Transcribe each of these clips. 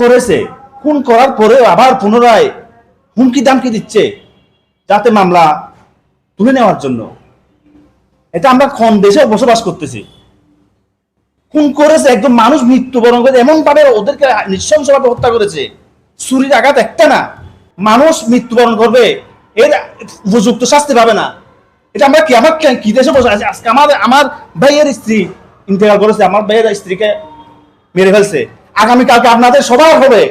করেছে? খুন করার পরেও আবার পুনরায় হুমকি দামকি দিচ্ছে যাতে মামলা তুলে নেওয়ার জন্য। এটা আমরা কোন দেশে বসবাস করতেছি। খুন করেছে একদম মানুষ মৃত্যুবরণ করে এমন ভাবে ওদেরকে নৃশংসভাবে হত্যা করেছে। ছুরির আঘাত একটা না। মানুষ মৃত্যুবরণ করবে, এর উপযুক্ত শাস্তি পাবে না। এটা আমরা কি, আমার কি দেশে বসে আছি? আজকে আমার আমার ভাইয়ের স্ত্রী ইন্তেকাল করেছে, আমার ভাইয়ের স্ত্রীকে মেরে ফেলছে। আগামীকালকে আপনাদের সবার হবে।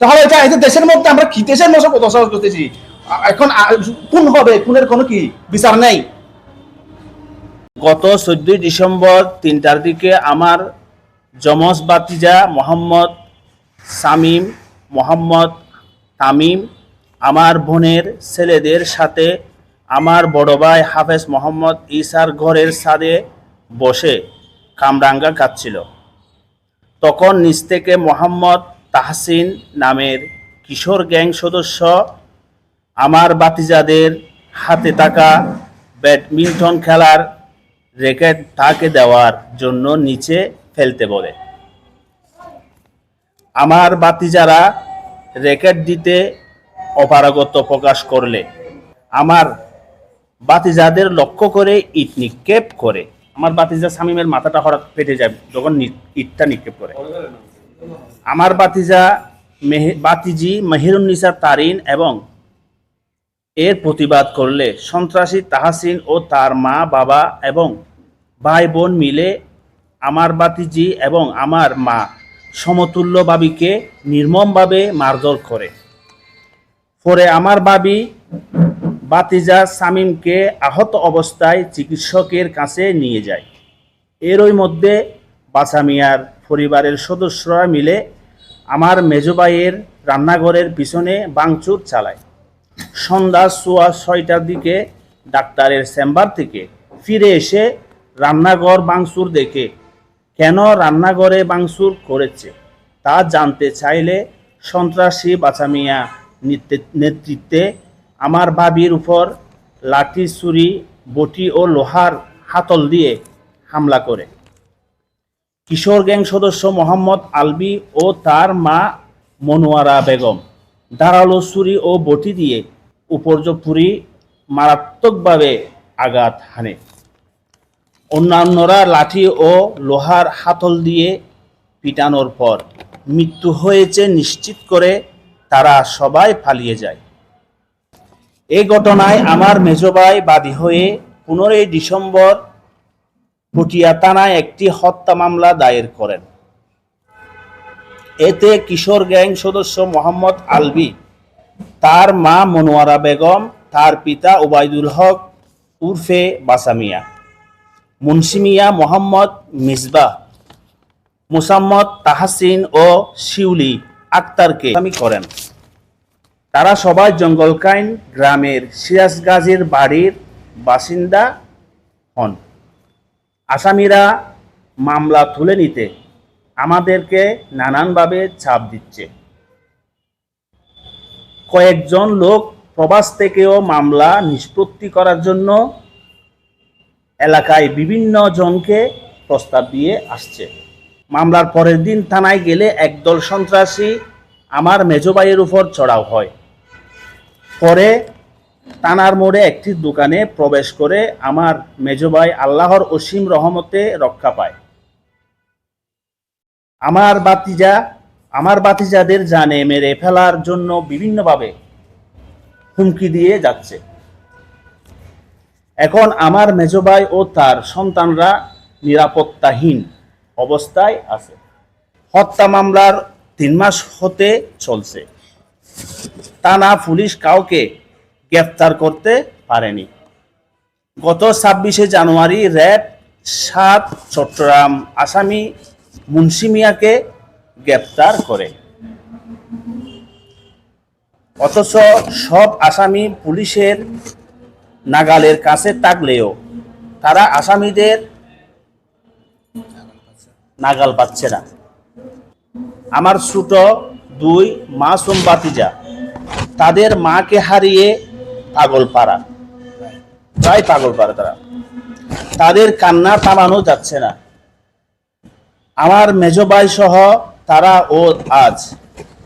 তাহলে এটা এটা দেশের মধ্যে আমরা কি দেশের মধ্যে বসবাস করতেছি? এখন কোন হবে? খুনের কোনো কি বিচার নেই? গত চোদ্দই ডিসেম্বর তিনটার দিকে আমার যমজ বাতিজা মোহাম্মদ সামিম, মোহাম্মদ তামিম, আমার বোনের ছেলেদের সাথে আমার বড় ভাই হাফেজ মোহাম্মদ ইসার ঘরের ছাদে বসে কামরাঙ্গা কাটছিল। তখন নিচ থেকে মোহাম্মদ তাহসিন নামের কিশোর গ্যাং সদস্য আমার বাতিজাদের হাতে থাকা ব্যাডমিন্টন খেলার র্যাকেট তাকে দেওয়ার জন্য নিচে ফেলতে বলে। আমার বাতিজারা র্যাকেট দিতে অপারগত প্রকাশ করলে, আমার বাতিজাদের লক্ষ্য করে ইট নিক্ষেপ করে। আমার বাতিজা শামীমের মাথাটা হঠাৎ ফেটে যায় যখন ইটটা নিক্ষেপ করে। আমার বাতিজা মেহে বাতিজি মেহেরুন্নিসা তারিন এবং এর প্রতিবাদ করলে সন্ত্রাসী তাহাসিন ও তার মা, বাবা এবং ভাই বোন মিলে আমার বাতিজি এবং আমার মা সমতুল্য বাবিকে নির্মমভাবে মারধর করে। পরে আমার বাবি বাতিজা সামিমকে আহত অবস্থায় চিকিৎসকের কাছে নিয়ে যায়। এরই মধ্যে বাসামিয়ার পরিবারের সদস্যরা মিলে আমার মেজবাইয়ের রান্নাঘরের পিছনে বাংচুর চালায়। সন্ধ্যা সোয়া ছয়টার দিকে ডাক্তারের চেম্বার থেকে ফিরে এসে রান্নাঘর বাংসুর দেখে কেন রান্নাঘরে বাংসুর করেছে তা জানতে চাইলে সন্ত্রাসী বাচামিয়া নেতৃ- নেতৃত্বে আমার বাবির উপর লাঠি, ছুরি, বটি ও লোহার হাতল দিয়ে হামলা করে। কিশোর গ্যাং সদস্য মোহাম্মদ আলবি ও তার মা মনোয়ারা বেগম ধারালো ছুরি ও বটি দিয়ে উপর্যপুরি মারাত্মকভাবে আঘাত হানে। অন্যান্যরা লাঠি ও লোহার হাতল দিয়ে পিটানোর পর মৃত্যু হয়েছে নিশ্চিত করে তারা সবাই পালিয়ে যায়। এই ঘটনায় আমার মেজবাই বাদী হয়ে পনেরোই ডিসেম্বর পটিয়া থানায় একটি হত্যা মামলা দায়ের করেন। এতে কিশোর গ্যাং সদস্য মোহাম্মদ আলবি, তার মা মনোয়ারা বেগম, তার পিতা ওবায়দুল হক, উর্ফে বাসামিয়া মুন্সিমিয়া মোহাম্মদ মিসবাহ মুসাম্মদ তাহাসিন ও শিউলি আক্তারকে আমি করেন। তারা সবাই জঙ্গলকাইন গ্রামের সিরাজ গাজীর বাড়ির বাসিন্দা হন। আসামিরা মামলা তুলে নিতে আমাদেরকে নানানভাবে চাপ দিচ্ছে। কয়েকজন লোক প্রবাস থেকেও মামলা নিষ্পত্তি করার জন্য এলাকায় বিভিন্ন জনকে প্রস্তাব দিয়ে আসছে। মামলার পরের দিন থানায় গেলে একদল সন্ত্রাসী আমার মেজবাইয়ের উপর চড়াও হয়। পরে টানার মোড়ে একটি দোকানে প্রবেশ করে আমার মেজবাই আল্লাহর অসীম রহমতে রক্ষা পায়। আমার বাতিজা, আমার বাতিজাদের জানে মেরে ফেলার জন্য বিভিন্নভাবে হুমকি দিয়ে যাচ্ছে। এখন আমার মেজবাই ও তার সন্তানরা নিরাপত্তাহীন অবস্থায় আছে। হত্যা মামলার তিন মাস হতে চলছে। টানা পুলিশ কাউকে গ্রেফতার করতে পারেনি। গত ছাব্বিশে জানুয়ারি র্যাব সাত চট্টগ্রাম আসামি মুন্সিমিয়াকে গ্রেপ্তার করে। অথচ সব আসামি পুলিশের নাগালের কাছে থাকলেও তারা আসামিদের নাগাল পাচ্ছে না। আমার ছোট দুই মাসুম বাতিজা তাদের মাকে হারিয়ে পাগল পাড়া। প্রায় পাগল পাড়া তারা। তাদের কান্না থামানো যাচ্ছে না। আমার মেজবাই সহ তারা ও আজ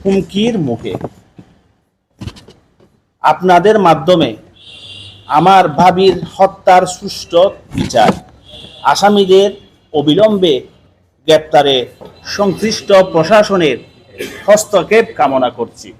হুমকির মুখে। আপনাদের মাধ্যমে আমার ভাবির হত্যার সুষ্ঠু বিচার। আসামিদের অবিলম্বে গ্রেপ্তারে। সংশ্লিষ্ট প্রশাসনের হস্তক্ষেপ কামনা করছি।